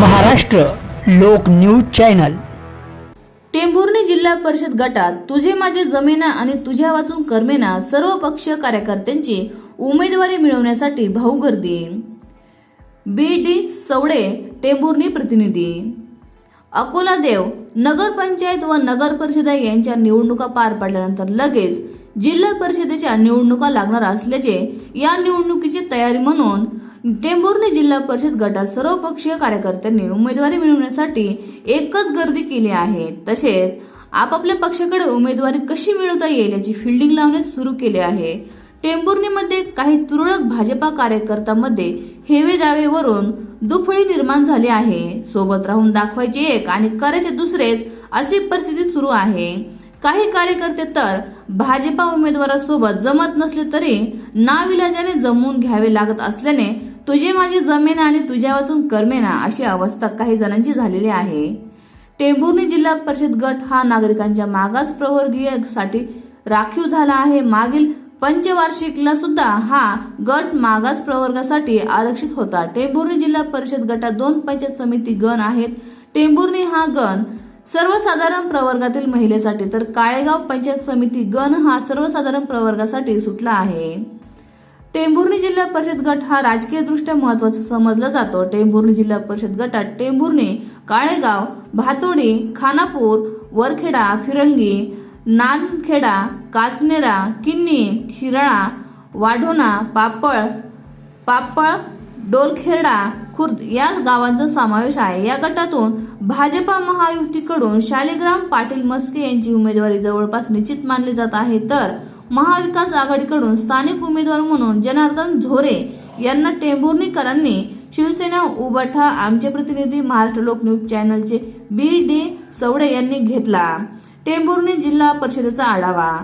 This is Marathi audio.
महाराष्ट्र लोक न्यूज चॅनल. टेंभुर्णी जिल्हा परिषद गटात तुझे माझे जमेना आणि तुझ्या वाचून कर्मेना सर्व पक्षीय कार्यकर्त्यांची उमेदवारी मिळवण्यासाठी भाऊ गर्दी. बी डी सवडे टेंभुर्णी प्रतिनिधी. अकोला देव नगरपंचायत व नगर परिषदा यांच्या निवडणुका पार पडल्यानंतर लगेच जिल्हा परिषदेच्या निवडणुका लागणार असल्याचे या निवडणुकीची तयारी म्हणून टेंभुर्णी जिल्हा परिषद गटात सर्वपक्षीय कार्यकर्त्यांनी उमेदवारी मिळवण्यासाठी एकच गर्दी केली आहे. तसेच आपापल्या पक्षाकडे उमेदवारी कशी मिळवता येईल याची फिल्डिंग लावणे सुरू केले आहे. टेंभुर्णीमध्ये काही तुरळक भाजपा कार्यकर्त्यांमध्ये हेवे दावेवरून दुफळी निर्माण झाली आहे. सोबत राहून दाखवायचे एक आणि करायचे दुसरेच अशी परिस्थिती सुरू आहे. काही कार्यकर्ते तर भाजपा उमेदवारासोबत जमत नसले तरी नाविलाजाने जमवून घ्यावे लागत असल्याने तुझी माझी जमीन आणि तुझ्या वाचून कर्मेना अशी अवस्था काही जणांची झालेली आहे. टेंभुर्णी जिल्हा परिषद गट हा नागरिकांच्या मागास प्रवर्गीयसाठी राखीव झाला आहे. मागील पंचवार्षिकला सुद्धा हा गट मागास प्रवर्गासाठी आरक्षित होता. टेंभुर्णी जिल्हा परिषद गटात दोन पंचायत समिती गण आहेत. टेंभुर्णी हा गण सर्वसाधारण प्रवर्गातील महिलेसाठी तर काळेगाव पंचायत समिती गण हा सर्वसाधारण प्रवर्गासाठी सुटला आहे. टेंभुर्णी जिल्हा परिषद गट हा राजकीय दृष्ट्या महत्त्वाचा समजला जातो. टेंभुर्णी जिल्हा परिषद गटात टेंभुर्णी काळेगाव भातोडी खानापूर वरखेडा फिरंगी नानखेडा कासनेरा किन्नी शिराळा वाढोणा पापळ पापळ डोलखेडा खुर्द या गावांचा समावेश आहे. या गटातून भाजपा महायुतीकडून शालिग्राम पाटील मस्के यांची उमेदवारी जवळपास निश्चित मानली जात आहे. तर महाविकास आघाडीकडून स्थानिक उमेदवार म्हणून जनार्दन झोरे यांना टेंभुर्णीकरांनी शिवसेना उबाठा आमचे प्रतिनिधी महाराष्ट्र लोक न्यूज चॅनलचे बी डी सवडे यांनी घेतला. टेंभुर्णी जिल्हा परिषदेचा आढावा.